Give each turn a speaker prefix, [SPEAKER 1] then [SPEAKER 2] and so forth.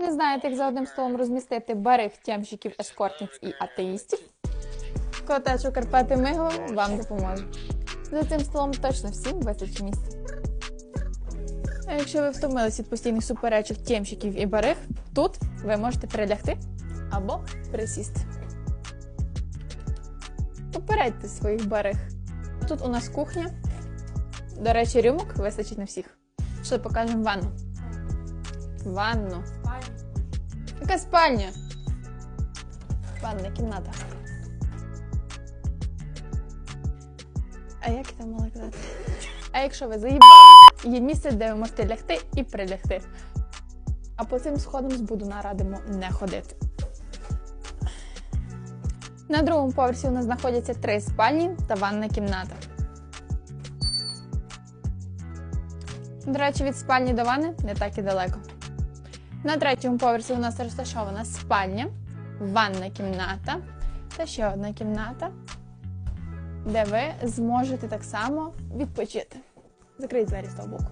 [SPEAKER 1] Не знаєте, як за одним столом розмістити барих, тямщиків, ескортниць і атеїстів? Котечу Карпати Мигло вам допоможе. За цим столом точно всім вистачить місця. А якщо ви втомились від постійних суперечок тємщиків і барих, тут ви можете перелягти або присісти. Попередьте своїх барих. Тут у нас кухня. До речі, рюмок вистачить на всіх. Що покажемо ванну. Ванну. Яка спальня? Ванна кімната. А як там мала казати? А якщо ви заїбали, є місце, де ви можете лягти і прилягти. А по цим сходам з будуна радимо не ходити. На другому поверсі у нас знаходяться три спальні та ванна кімната. До речі, від спальні до ванни не так і далеко. На третьому поверсі у нас розташована спальня, ванна кімната та ще одна кімната, де ви зможете так само відпочити. Закрий двері з того боку.